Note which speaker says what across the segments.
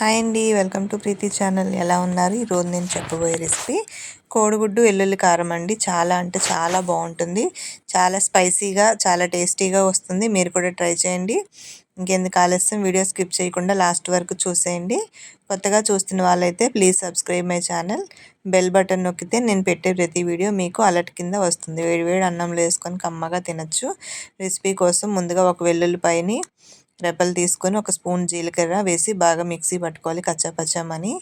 Speaker 1: Hi అండి welcome to Preethi channel. ఎలా ఉన్నారు? ఈరోజు నేను చెప్పబోయే రెసిపీ కోడిగుడ్డు వెల్లుల్లి కారం అండి. చాలా అంటే చాలా బాగుంటుంది. చాలా స్పైసీగా చాలా టేస్టీగా వస్తుంది. మీరు కూడా ట్రై చేయండి. ఇంకెందుకు ఆలస్యం వీడియో స్కిప్ చేయకుండా లాస్ట్ వరకు చూసేయండి. కొత్తగా చూస్తున్న వాళ్ళైతే please subscribe my channel. Bell button నొక్కితే నేను పెట్టే ప్రతి వీడియో మీకు అలర్ట్ కింద వస్తుంది. వేడివేడి అన్నంలో వేసుకొని కమ్మగా తినచ్చు. రెసిపీ కోసం ముందుగా ఒక వెల్లుల్లిపాయని రెప్పలు తీసుకొని ఒక స్పూన్ జీలకర్ర వేసి బాగా మిక్సీ పట్టుకోవాలి కచ్చాపచ్చామని.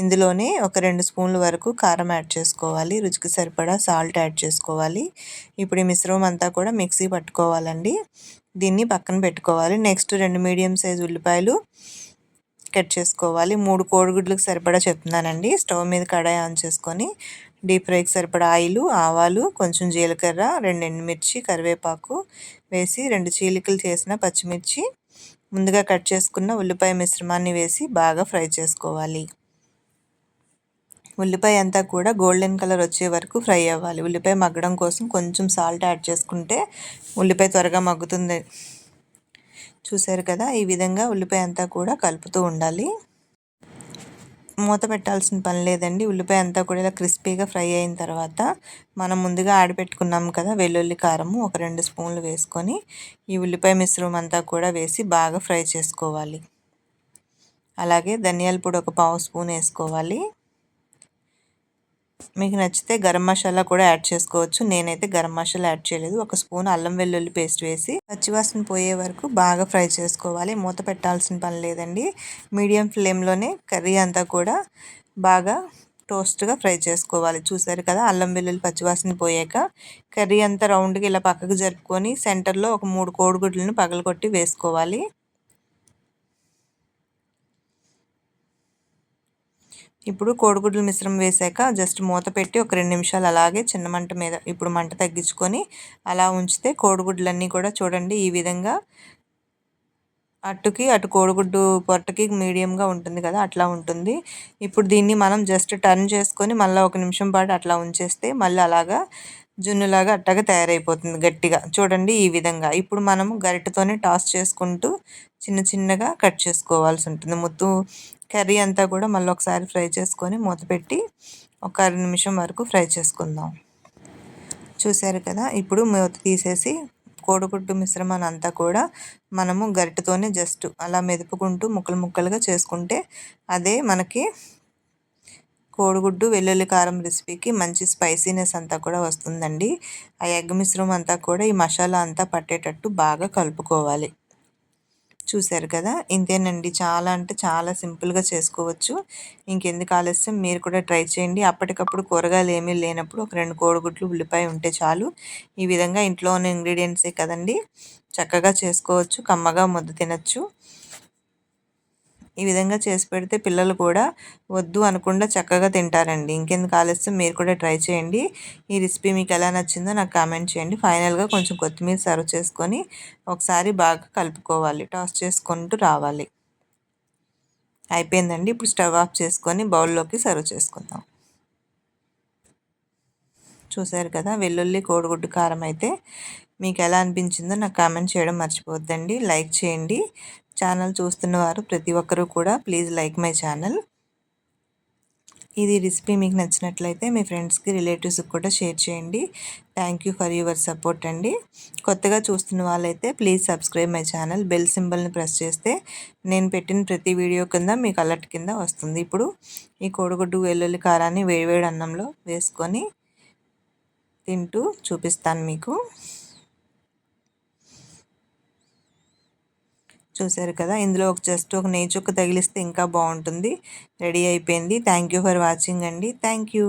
Speaker 1: ఇందులోనే ఒక రెండు స్పూన్ల వరకు కారం యాడ్ చేసుకోవాలి. రుచికి సరిపడా సాల్ట్ యాడ్ చేసుకోవాలి. ఇప్పుడు ఈ మిశ్రమం అంతా కూడా మిక్సీ పట్టుకోవాలండి. దీన్ని పక్కన పెట్టుకోవాలి. నెక్స్ట్ రెండు మీడియం సైజ్ ఉల్లిపాయలు కట్ చేసుకోవాలి. మూడు కోడిగుడ్లకు సరిపడా చెప్తున్నానండి. స్టవ్ మీద కడాయి ఆన్ చేసుకొని డీప్ ఫ్రైకి సరిపడా ఆయిల్ ఆవాలు కొంచెం జీలకర్ర రెండు ఎండుమిర్చి కరివేపాకు వేసి రెండు చీలికలు చేసిన పచ్చిమిర్చి ముందుగా కట్ చేసుకున్న ఉల్లిపాయ మిశ్రమాన్ని వేసి బాగా ఫ్రై చేసుకోవాలి. ఉల్లిపాయ అంతా కూడా గోల్డెన్ కలర్ వచ్చే వరకు ఫ్రై అవ్వాలి. ఉల్లిపాయ మగ్గడం కోసం కొంచెం సాల్ట్ యాడ్ చేసుకుంటే ఉల్లిపాయ త్వరగా మగ్గుతుంది. చూసారు కదా? ఈ విధంగా ఉల్లిపాయ అంతా కూడా కలుపుతూ ఉండాలి. మూత పెట్టాల్సిన పని లేదండి. ఉల్లిపాయ అంతా కూడా ఇలా క్రిస్పీగా ఫ్రై అయిన తర్వాత మనం ముందుగా ఆడిపెట్టుకున్నాం కదా వెల్లుల్లి కారము ఒక రెండు స్పూన్లు వేసుకొని ఈ ఉల్లిపాయ మిశ్రమం అంతా కూడా వేసి బాగా ఫ్రై చేసుకోవాలి. అలాగే ధనియాల పొడి ఒక పావు స్పూన్ వేసుకోవాలి. మీకు నచ్చితే గరం మసాలా కూడా యాడ్ చేసుకోవచ్చు. నేనైతే గరం మసాలా యాడ్ చేయలేదు. ఒక స్పూన్ అల్లం వెల్లుల్లి పేస్ట్ వేసి పచ్చివాసన పోయే వరకు బాగా ఫ్రై చేసుకోవాలి. మూత పెట్టాల్సిన పని లేదండి. మీడియం ఫ్లేమ్లోనే కర్రీ అంతా కూడా బాగా టోస్ట్గా ఫ్రై చేసుకోవాలి. చూసారు కదా అల్లం వెల్లుల్లి పచ్చివాసన పోయాక కర్రీ అంతా రౌండ్గా ఇలా పక్కకు జరుపుకొని సెంటర్లో ఒక మూడు కోడిగుడ్లను పగలగొట్టి వేసుకోవాలి. ఇప్పుడు కోడిగుడ్లు మిశ్రమం వేసాక జస్ట్ మూత పెట్టి ఒక రెండు నిమిషాలు అలాగే చిన్న మంట మీద ఇప్పుడు మంట తగ్గించుకొని అలా ఉంచితే కోడిగుడ్లన్నీ కూడా చూడండి ఈ విధంగా అట్టుకి అటు కోడిగుడ్డు పొట్టకి మీడియంగా ఉంటుంది కదా అట్లా ఉంటుంది. ఇప్పుడు దీన్ని మనం జస్ట్ టర్న్ చేసుకొని మళ్ళీ ఒక నిమిషం పాటు అట్లా ఉంచేస్తే మళ్ళీ అలాగా జున్నులాగా అట్టగా తయారైపోతుంది గట్టిగా. చూడండి ఈ విధంగా. ఇప్పుడు మనము గరిటతోనే టాస్ చేసుకుంటూ చిన్న చిన్నగా కట్ చేసుకోవాల్సి ఉంటుంది. మొత్తం కర్రీ అంతా కూడా మళ్ళీ ఒకసారి ఫ్రై చేసుకొని మూత పెట్టి ఒక అర నిమిషం వరకు ఫ్రై చేసుకుందాం. చూశారు కదా? ఇప్పుడు మూత తీసేసి కోడిగుడ్డు మిశ్రమాన్ని అంతా కూడా మనము గరిటతోనే జస్ట్ అలా మెదుపుకుంటూ ముక్కలు ముక్కలుగా చేసుకుంటే అదే మనకి కోడిగుడ్డు వెల్లుల్లి కారం రెసిపీకి మంచి స్పైసీనెస్ అంతా కూడా వస్తుందండి. ఆ ఎగ్ మిశ్రమం అంతా కూడా ఈ మసాలా అంతా పట్టేటట్టు బాగా కలుపుకోవాలి. చూశారు కదా? ఇంతేనండి. చాలా అంటే చాలా సింపుల్గా చేసుకోవచ్చు. ఇంకెందుకు ఆలస్యం? మీరు కూడా ట్రై చేయండి. అప్పటికప్పుడు కూరగాయలు ఏమీ లేనప్పుడు ఒక రెండు కోడిగుడ్లు ఉల్లిపాయ ఉంటే చాలు. ఈ విధంగా ఇంట్లో ఉన్న ఇంగ్రీడియంట్సే కదండి. చక్కగా చేసుకోవచ్చు. కమ్మగా ముద్ద తినచ్చు. ఈ విధంగా చేసి పెడితే పిల్లలు కూడా వద్దు అనకుండా చక్కగా తింటారండి. ఇంకెందుకు ఆలస్యం? మీరు కూడా ట్రై చేయండి. ఈ రెసిపీ మీకు ఎలా నచ్చిందో నాకు కామెంట్ చేయండి. ఫైనల్గా కొంచెం కొత్తిమీర సర్వ్ చేసుకొని ఒకసారి బాగా కలుపుకోవాలి. టాస్ చేసుకుంటూ రావాలి. అయిపోయిందండి. ఇప్పుడు స్టవ్ ఆఫ్ చేసుకొని బౌల్లోకి సర్వ్ చేసుకుందాం. చూసారు కదా వెల్లుల్లి కోడిగుడ్డు కారం అయితే మీకు ఎలా అనిపించిందో నాకు కామెంట్ చేయడం మర్చిపోద్దండి లైక్ చేయండి. ఛానల్ చూస్తున్న వారు ప్రతి ఒక్కరూ కూడా ప్లీజ్ లైక్ మై ఛానల్. ఇది రెసిపీ మీకు నచ్చినట్లయితే మీ ఫ్రెండ్స్కి రిలేటివ్స్కి కూడా షేర్ చేయండి. Thank you for your support అండి. కొత్తగా చూస్తున్న వాళ్ళైతే please subscribe my channel. Bell సింబల్ని ప్రెస్ చేస్తే నేను పెట్టిన ప్రతి వీడియో కింద మీకు అలర్ట్ కింద వస్తుంది. ఇప్పుడు ఈ కోడిగుడ్డు వెల్లుల్లి కారాన్ని వేడివేడి అన్నంలో వేసుకొని తింటూ చూపిస్తాను మీకు. చూసారు కదా ఇందులో ఒక జస్ట్ ఒక నెయ్యి చుక్క తగిలిస్తే ఇంకా బాగుంటుంది. రెడీ అయిపోయింది. థ్యాంక్ యూ ఫర్ వాచింగ్ అండి. Thank you.